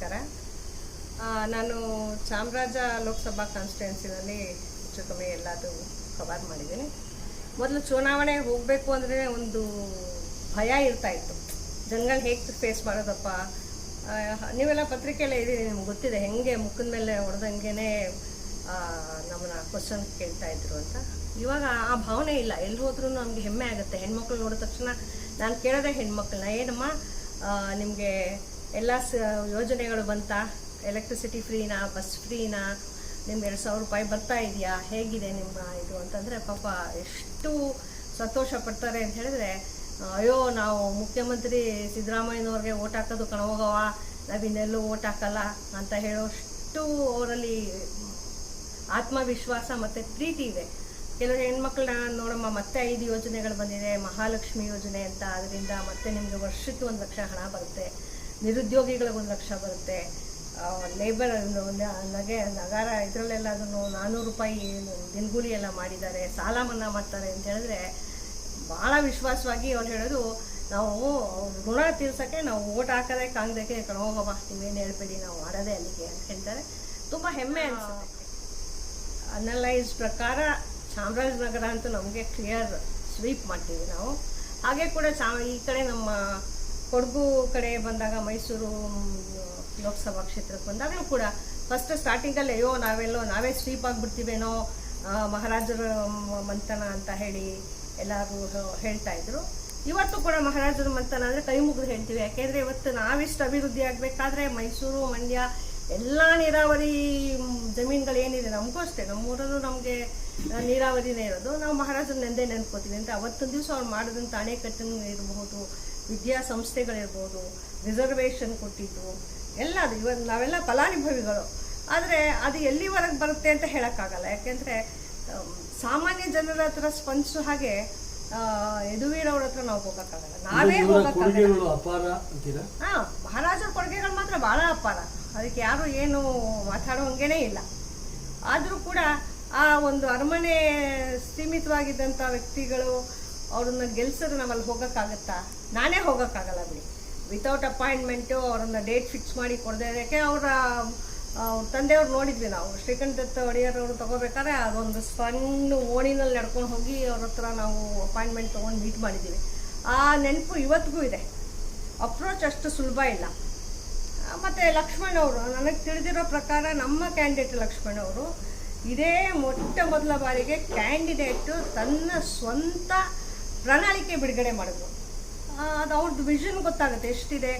ನಮಸ್ಕಾರ. ನಾನು ಚಾಮರಾಜ ಲೋಕಸಭಾ ಕಾನ್ಸ್ಟಿಟ್ಯೂನ್ಸಿನಲ್ಲಿ ಹೆಚ್ಚು ಕಮ್ಮಿ ಎಲ್ಲದು ಕವರ್ ಮಾಡಿದ್ದೀನಿ. ಮೊದಲು ಚುನಾವಣೆ ಹೋಗಬೇಕು ಅಂದರೆ ಒಂದು ಭಯ ಇರ್ತಾ ಇತ್ತು. ಜನಗಳು ಹೇಗೆ ಫೇಸ್ ಮಾಡೋದಪ್ಪ? ನೀವೆಲ್ಲ ಪತ್ರಿಕೆಯಲ್ಲೇ ಇದ್ದೀರಿ, ನಿಮ್ಗೆ ಗೊತ್ತಿದೆ, ಹೆಂಗೆ ಮುಖದ ಮೇಲೆ ಹೊಡೆದಂಗೆ ನಮ್ಮನ್ನ ಕ್ವಶನ್ ಕೇಳ್ತಾ ಇದ್ರು ಅಂತ. ಇವಾಗ ಆ ಭಾವನೆ ಇಲ್ಲ. ಎಲ್ಲಿ ಹೋದ್ರೂ ನಮಗೆ ಹೆಮ್ಮೆ ಆಗುತ್ತೆ. ಹೆಣ್ಮಕ್ಳು ನೋಡಿದ ತಕ್ಷಣ ನಾನು ಕೇಳೋದೇ ಹೆಣ್ಮಕ್ಳನ್ನ ಏನಮ್ಮ ನಿಮಗೆ ಎಲ್ಲ ಸ ಯೋಜನೆಗಳು ಬಂತಾ? ಎಲೆಕ್ಟ್ರಿಸಿಟಿ ಫ್ರೀನಾ ಬಸ್ ಫ್ರೀನಾ ನಿಮ್ಗೆ ಎರಡು ಸಾವಿರ ರೂಪಾಯಿ ಬರ್ತಾ ಇದೆಯಾ? ಹೇಗಿದೆ ನಿಮ್ಮ ಇದು ಅಂತಂದರೆ ಪಾಪ ಎಷ್ಟು ಸಂತೋಷ ಪಡ್ತಾರೆ ಅಂತ ಹೇಳಿದ್ರೆ, ಅಯ್ಯೋ, ನಾವು ಮುಖ್ಯಮಂತ್ರಿ ಸಿದ್ದರಾಮಯ್ಯನವ್ರಿಗೆ ಓಟ್ ಹಾಕೋದು ಕಣೋಗವ ನಾವು ಇನ್ನೆಲ್ಲೂ ಓಟ್ ಹಾಕಲ್ಲ ಅಂತ ಹೇಳೋಷ್ಟು ಅವರಲ್ಲಿ ಆತ್ಮವಿಶ್ವಾಸ ಮತ್ತು ಪ್ರೀತಿ ಇದೆ. ಕೆಲವರು ಹೆಣ್ಮಕ್ಳನ್ನ ನೋಡಮ್ಮ, ಮತ್ತೆ ಐದು ಯೋಜನೆಗಳು ಬಂದಿದೆ, ಮಹಾಲಕ್ಷ್ಮಿ ಯೋಜನೆ ಅಂತ, ಅದರಿಂದ ಮತ್ತೆ ನಿಮಗೆ ವರ್ಷಕ್ಕೆ ಒಂದು ಲಕ್ಷ ಹಣ ಬರುತ್ತೆ. ನಿರುದ್ಯೋಗಿಗಳಿಗೆ ಒಂದು ಲಕ್ಷ ಬರುತ್ತೆ. ಲೇಬರ್ ನಗೆ, ನಗರ ಇದರಲ್ಲೆಲ್ಲ ಅದನ್ನು ನಾನ್ನೂರು ರೂಪಾಯಿ ದಿನಗೂಲಿ ಎಲ್ಲ ಮಾಡಿದ್ದಾರೆ, ಸಾಲ ಮನ್ನಾ ಮಾಡ್ತಾರೆ ಅಂತ ಹೇಳಿದ್ರೆ ಭಾಳ ವಿಶ್ವಾಸವಾಗಿ ಅವ್ರು ಹೇಳೋದು, ನಾವು ಋಣ ತೀರ್ಸೋಕ್ಕೆ ನಾವು ಓಟ್ ಹಾಕೋದೇ ಕಾಂಗ್ರೆಸ್ಗೆ ಕಡೆ ಹೋಗಮ್ಮ ನೀವೇನು ಹೇಳ್ಬೇಡಿ, ನಾವು ಮಾಡೋದೇ ಅಲ್ಲಿಗೆ ಅಂತ ಹೇಳ್ತಾರೆ. ತುಂಬ ಹೆಮ್ಮೆ ಅನಲೈಸ್ ಪ್ರಕಾರ ಚಾಮರಾಜನಗರ ಅಂತೂ ನಮಗೆ ಕ್ಲಿಯರ್ ಸ್ವೀಪ್ ಮಾಡ್ತೀವಿ ನಾವು. ಹಾಗೆ ಕೂಡ ಚಾ ಈ ಕಡೆ ನಮ್ಮ ಕೊಡಗು ಕಡೆ ಬಂದಾಗ ಮೈಸೂರು ಲೋಕಸಭಾ ಕ್ಷೇತ್ರಕ್ಕೆ ಬಂದಾಗಲೂ ಕೂಡ ಫಸ್ಟ್ ಸ್ಟಾರ್ಟಿಂಗಲ್ಲಿ ಅಯ್ಯೋ, ನಾವೆಲ್ಲೋ, ನಾವೇ ಸ್ವೀಪ್ ಆಗಿಬಿಡ್ತೀವೇನೋ ಮಹಾರಾಜರ ಮಂತನ ಅಂತ ಹೇಳಿ ಎಲ್ಲರೂ ಹೇಳ್ತಾ ಇದ್ರು. ಇವತ್ತು ಕೂಡ ಮಹಾರಾಜರ ಮಂಥನ ಅಂದರೆ ಕೈ ಮುಗಿದು ಹೇಳ್ತೀವಿ. ಯಾಕೆಂದರೆ ಇವತ್ತು ನಾವಿಷ್ಟು ಅಭಿವೃದ್ಧಿ ಆಗಬೇಕಾದ್ರೆ ಮೈಸೂರು ಮಂಡ್ಯ ಎಲ್ಲ ನೀರಾವರಿ ಮ್, ಜಮೀನುಗಳು ಏನಿದೆ ನಮಗೂ ಅಷ್ಟೇ ನಮ್ಮೂರಲ್ಲೂ ನಮಗೆ ನೀರಾವರಿನೇ ಇರೋದು. ನಾವು ಮಹಾರಾಜರ ನೆಂದೇ ನೆನ್ಕೋತೀವಿ. ಅಂದರೆ ಅವತ್ತೊಂದು ದಿವಸ ಅವ್ರು ಮಾಡಿದಂಥ ಅಣೆಕಟ್ಟನ್ನು ಇರಬಹುದು ವಿದ್ಯಾಸಂಸ್ಥೆಗಳಿರ್ಬೋದು ರಿಸರ್ವೇಷನ್ ಕೊಟ್ಟಿದ್ದು ಎಲ್ಲ ಅದು. ಇವತ್ತು ನಾವೆಲ್ಲ ಫಲಾನುಭವಿಗಳು. ಆದರೆ ಅದು ಎಲ್ಲಿವರೆಗೆ ಬರುತ್ತೆ ಅಂತ ಹೇಳೋಕ್ಕಾಗಲ್ಲ. ಯಾಕೆಂದರೆ ಸಾಮಾನ್ಯ ಜನರ ಹತ್ರ ಸ್ಪಂದಿಸೋ ಹಾಗೆ ಯದುವೀರವ್ರ ಹತ್ರ ನಾವು ಹೋಗೋಕ್ಕಾಗಲ್ಲ. ನಾವೇ ಹೋಗೋಕ್ಕಾಗಲ್ಲ. ಹಾ ಮಹಾರಾಜರ ಕೊಡುಗೆಗಳು ಮಾತ್ರ ಭಾಳ ಅಪಾರ. ಅದಕ್ಕೆ ಯಾರು ಏನು ಮಾತಾಡೋಂಗೇನೇ ಇಲ್ಲ. ಆದರೂ ಕೂಡ ಆ ಒಂದು ಅರಮನೆ ಸೀಮಿತವಾಗಿದ್ದಂಥ ವ್ಯಕ್ತಿಗಳು ಅವ್ರನ್ನ ಗೆಲ್ಸೋದು ನಾವಲ್ಲಿ ಹೋಗೋಕ್ಕಾಗತ್ತಾ? ನಾನೇ ಹೋಗೋಕ್ಕಾಗಲ್ಲ ಬಿಡಿ. ವಿತೌಟ್ ಅಪಾಯಿಂಟ್ಮೆಂಟು ಅವ್ರನ್ನ ಡೇಟ್ ಫಿಕ್ಸ್ ಮಾಡಿ ಕೊಡದೆ ಯಾಕೆ ಅವರ ತಂದೆಯವ್ರು ನೋಡಿದ್ವಿ ನಾವು. ಶ್ರೀಕಂಠ ದತ್ತ ಒಡೆಯರ್ ಅವರು ತಗೋಬೇಕಾದ್ರೆ ಅದೊಂದು ಸಣ್ಣ ಓಣಿನಲ್ಲಿ ನಡ್ಕೊಂಡು ಹೋಗಿ ಅವ್ರ ಹತ್ರ ನಾವು ಅಪಾಯಿಂಟ್ಮೆಂಟ್ ತೊಗೊಂಡು ಮೀಟ್ ಮಾಡಿದ್ದೀವಿ. ಆ ನೆನಪು ಇವತ್ತಿಗೂ ಇದೆ. ಅಪ್ರೋಚ್ ಅಷ್ಟು ಸುಲಭ ಇಲ್ಲ. ಮತ್ತೆ ಲಕ್ಷ್ಮಣ್ ಅವರು, ನನಗೆ ತಿಳಿದಿರೋ ಪ್ರಕಾರ ನಮ್ಮ ಕ್ಯಾಂಡಿಡೇಟ್ ಲಕ್ಷ್ಮಣ್ ಅವರು ಇದೇ ಮೊಟ್ಟ ಮೊದಲ ಬಾರಿಗೆ ಕ್ಯಾಂಡಿಡೇಟು ತನ್ನ ಸ್ವಂತ ಪ್ರಣಾಳಿಕೆ ಬಿಡುಗಡೆ ಮಾಡಿದ್ರು. ಅದು ಅವ್ರದ್ದು ವಿಷನ್ ಗೊತ್ತಾಗುತ್ತೆ, ಎಷ್ಟಿದೆ,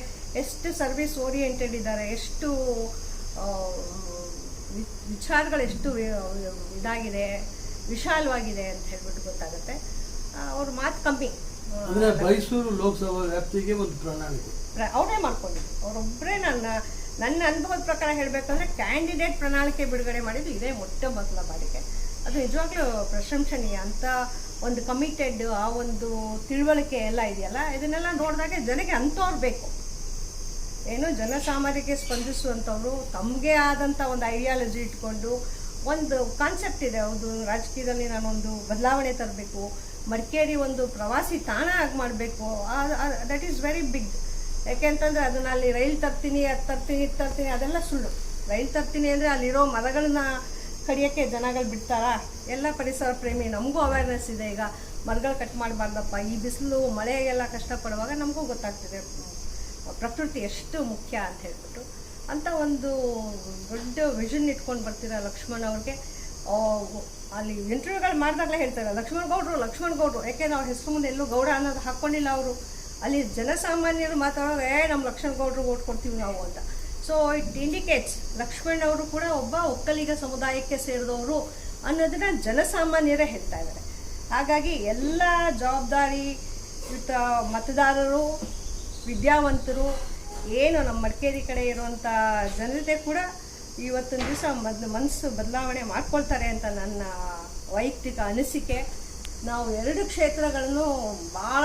ಎಷ್ಟು ಸರ್ವಿಸ್ ಓರಿಯೆಂಟೆಡ್ ಇದ್ದಾರೆ, ಎಷ್ಟು ವಿಚಾರಗಳು ಎಷ್ಟು ಇದಾಗಿದೆ, ವಿಶಾಲವಾಗಿದೆ ಅಂತ ಹೇಳ್ಬಿಟ್ಟು ಗೊತ್ತಾಗುತ್ತೆ. ಅವ್ರ ಮಾತು ಕಮ್ಮಿ. ಮೈಸೂರು ಲೋಕಸಭಾ ವ್ಯಾಪ್ತಿಗೆ ಒಂದು ಪ್ರಣಾಳಿಕೆ. ಪ್ರ- ಅವರೇ ಮಾಡ್ಕೊಂಡಿದ್ದು ಅವರೊಬ್ಬರೇ ನನ್ನ ನನ್ನ ಅನುಭವದ ಪ್ರಕಾರ ಹೇಳಬೇಕಂದ್ರೆ ಕ್ಯಾಂಡಿಡೇಟ್ ಪ್ರಣಾಳಿಕೆ ಬಿಡುಗಡೆ ಮಾಡಿದ್ದು ಇದೇ ಮೊಟ್ಟ ಮೊದಲ ಬಾರಿಗೆ. ಅದು ನಿಜವಾಗ್ಲೂ ಪ್ರಶಂಸನೀಯ. ಅಂತ ಒಂದು ಕಮಿಟೆಡ್ ಆ ಒಂದು ತಿಳುವಳಿಕೆ ಎಲ್ಲ ಇದೆಯಲ್ಲ, ಇದನ್ನೆಲ್ಲ ನೋಡಿದಾಗ ಜನಕ್ಕೆ ಅಂಥವ್ರು ಬೇಕು. ಏನು ಜನಸಾಮಾನ್ಯರಿಗೆ ಸ್ಪಂದಿಸುವಂಥವ್ರು, ತಮಗೆ ಆದಂಥ ಒಂದು ಐಡಿಯಾಲಜಿ ಇಟ್ಕೊಂಡು ಒಂದು ಕಾನ್ಸೆಪ್ಟ್ ಇದೆ. ಒಂದು ರಾಜಕೀಯದಲ್ಲಿ ನಾನೊಂದು ಬದಲಾವಣೆ ತರಬೇಕು. ಮಡಿಕೇರಿ ಒಂದು ಪ್ರವಾಸಿ ತಾಣ ಆಗಿ ಮಾಡಬೇಕು. ದಟ್ ಈಸ್ ವೆರಿ ಬಿಗ್ ಯಾಕೆಂತಂದ್ರೆ ಅದನ್ನ ಅಲ್ಲಿ ರೈಲ್ ತರ್ತೀನಿ, ಅದು ತರ್ತೀನಿ, ಇದು ತರ್ತೀನಿ, ಅದೆಲ್ಲ ಸುಳ್ಳು. ರೈಲ್ ತರ್ತೀನಿ ಅಂದರೆ ಅಲ್ಲಿರೋ ಮರಗಳನ್ನ ಕಡಿಯೋಕ್ಕೆ ಜನಗಳು ಬಿಡ್ತಾರಾ? ಎಲ್ಲ ಪರಿಸರ ಪ್ರೇಮಿ, ನಮಗೂ ಅವೇರ್ನೆಸ್ ಇದೆ ಈಗ. ಮರಗಳು ಕಟ್ ಮಾಡಬಾರ್ದಪ್ಪ. ಈ ಬಿಸಿಲು, ಮಳೆಗೆಲ್ಲ ಕಷ್ಟಪಡುವಾಗ ನಮಗೂ ಗೊತ್ತಾಗ್ತಿದೆ. ಪ್ರಕೃತಿ ಎಷ್ಟು ಮುಖ್ಯ ಅಂತ ಹೇಳ್ಬಿಟ್ಟು. ಅಂತ ಒಂದು ದೊಡ್ಡ ವಿಷನ್ ಇಟ್ಕೊಂಡು ಬರ್ತೀರ ಲಕ್ಷ್ಮಣ್ ಅವ್ರಿಗೆ. ಅಲ್ಲಿ ಇಂಟರ್ವ್ಯೂಗಳು ಮಾಡಿದಾಗಲೇ ಹೇಳ್ತಾರೆ, ಲಕ್ಷ್ಮಣ ಗೌಡ್ರು ಲಕ್ಷ್ಮಣ ಗೌಡ್ರು. ಯಾಕೆಂದ್ರೆ ಅವ್ರ ಹೆಸರು ಮುಂದೆ ಎಲ್ಲೂ ಗೌಡ ಅನ್ನೋದು ಹಾಕ್ಕೊಂಡಿಲ್ಲ ಅವರು? ಅಲ್ಲಿ ಜನಸಾಮಾನ್ಯರು ಮಾತಾಡೋರು, ಏ ನಮ್ಮ ಲಕ್ಷ್ಮಣ ಗೌಡ್ರು ಓಟ್ ಕೊಡ್ತೀವಿ ನಾವು ಅಂತ. ಸೊ ಇಟ್ ಇಂಡಿಕೇಟ್ಸ್ ಲಕ್ಷ್ಮಣ್ ಅವರು ಕೂಡ ಒಬ್ಬ ಒಕ್ಕಲಿಗ ಸಮುದಾಯಕ್ಕೆ ಸೇರಿದವರು ಅನ್ನೋದನ್ನ ಜನಸಾಮಾನ್ಯರೇ ಹೇಳ್ತಾ ಇದ್ದಾರೆ. ಹಾಗಾಗಿ ಎಲ್ಲ ಜವಾಬ್ದಾರಿ ಮತದಾರರು, ವಿದ್ಯಾವಂತರು, ಏನು ನಮ್ಮ ಮಡಿಕೇರಿ ಕಡೆ ಇರುವಂಥ ಜನತೆ ಕೂಡ ಇವತ್ತಿನ ದಿವಸ ಮೊದಲು ಮನಸ್ಸು ಬದಲಾವಣೆ ಮಾಡ್ಕೊಳ್ತಾರೆ ಅಂತ ನನ್ನ ವೈಯಕ್ತಿಕ ಅನಿಸಿಕೆ. ನಾವು ಎರಡು ಕ್ಷೇತ್ರಗಳನ್ನು ಭಾಳ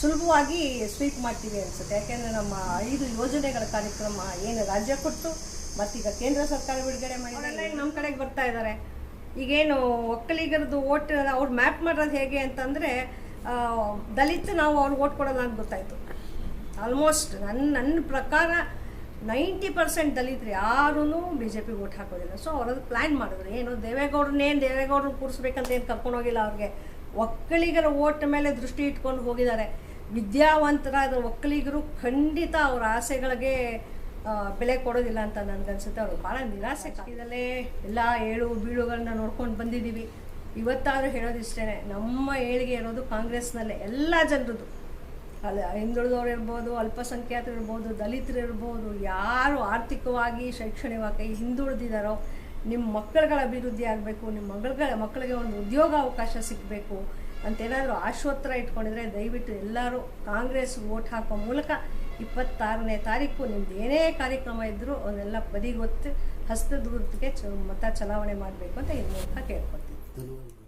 ಸುಲಭವಾಗಿ ಸ್ವೀಪ್ ಮಾಡ್ತೀವಿ ಅನಿಸುತ್ತೆ. ಯಾಕೆಂದರೆ ನಮ್ಮ ಐದು ಯೋಜನೆಗಳ ಕಾರ್ಯಕ್ರಮ ಏನು ರಾಜ್ಯ ಕೊಟ್ಟು, ಮತ್ತೀಗ ಕೇಂದ್ರ ಸರ್ಕಾರ ಬಿಡುಗಡೆ ಮಾಡಿದ್ರೆ ನಮ್ಮ ಕಡೆಗೆ ಬರ್ತಾ ಇದ್ದಾರೆ. ಈಗೇನು ಒಕ್ಕಲಿಗರದ್ದು ಓಟ್, ಅವ್ರು ಮ್ಯಾಪ್ ಮಾಡೋದು ಹೇಗೆ ಅಂತಂದರೆ ದಲಿತ ನಾವು ಅವ್ರಿಗೆ ಓಟ್ ಕೊಡೋಲ್ಲ ಅಂತ ಗೊತ್ತಾಯಿತು. ಆಲ್ಮೋಸ್ಟ್ ನನ್ನ ನನ್ನ ಪ್ರಕಾರ ನೈಂಟಿ ಪರ್ಸೆಂಟ್ ದಲಿತರು ಯಾರೂ ಬಿ ಜೆ ಪಿಗೆ ಓಟ್ ಹಾಕೋದಿಲ್ಲ. ಸೊ ಅವ್ರದ್ದು ಪ್ಲ್ಯಾನ್ ಮಾಡಿದ್ರು. ಏನು ದೇವೇಗೌಡರನ್ನೇನು ದೇವೇಗೌಡ್ರನ್ನ ಕೂರಿಸ್ಬೇಕಂತ ಏನು ಕರ್ಕೊಂಡೋಗಿಲ್ಲ ಅವ್ರಿಗೆ. ಒಕ್ಕಲಿಗರ ಓಟ್ ಮೇಲೆ ದೃಷ್ಟಿ ಇಟ್ಕೊಂಡು ಹೋಗಿದ್ದಾರೆ. ವಿದ್ಯಾವಂತರಾದ ಒಕ್ಕಲಿಗರು ಖಂಡಿತ ಅವ್ರ ಆಸೆಗಳಿಗೆ ಬೆಲೆ ಕೊಡೋದಿಲ್ಲ ಅಂತ ನನಗನ್ಸುತ್ತೆ. ಅವರು ಭಾಳ ನಿರಾಸೆ ಇದಲ್ಲೇ ಎಲ್ಲ ಏಳು ಬೀಳುಗಳನ್ನ ನೋಡ್ಕೊಂಡು ಬಂದಿದ್ದೀವಿ. ಇವತ್ತಾದರೂ ಹೇಳೋದಿಷ್ಟೇ ನಮ್ಮ ಏಳಿಗೆ ಇರೋದು ಕಾಂಗ್ರೆಸ್ನಲ್ಲೇ. ಎಲ್ಲ ಜನರದ್ದು. ಅಲ್ಲ, ಹಿಂದುಳಿದವ್ರು ಇರ್ಬೋದು, ಅಲ್ಪಸಂಖ್ಯಾತರು ಇರ್ಬೋದು, ದಲಿತರು ಇರ್ಬೋದು, ಯಾರು ಆರ್ಥಿಕವಾಗಿ, ಶೈಕ್ಷಣಿಕವಾಗಿ ಹಿಂದುಳಿದಿದ್ದಾರೋ ನಿಮ್ಮ ಮಕ್ಕಳುಗಳ ಅಭಿವೃದ್ಧಿ ಆಗಬೇಕು ನಿಮ್ಮ ಮಗಳ ಮಕ್ಕಳಿಗೆ ಒಂದು ಉದ್ಯೋಗ ಅವಕಾಶ ಸಿಗಬೇಕು ಅಂತೇನಾದರೂ ಆಶ್ವತ್ರ ಇಟ್ಕೊಂಡಿದ್ರೆ ದಯವಿಟ್ಟು ಎಲ್ಲರೂ ಕಾಂಗ್ರೆಸ್ ವೋಟ್ ಹಾಕೋ ಮೂಲಕ ಇಪ್ಪತ್ತಾರನೇ ತಾರೀಕು ನಿಮ್ದು ಏನೇ ಕಾರ್ಯಕ್ರಮ ಇದ್ದರೂ ಅವನ್ನೆಲ್ಲ ಬದಿಗೊತ್ತು ಹಸ್ತದ ಗುರುತಿಗೆ ಚ, ಮತ ಚಲಾವಣೆ ಮಾಡಬೇಕು ಅಂತ ಈ ಮೂಲಕ ಧನ್ಯವಾದ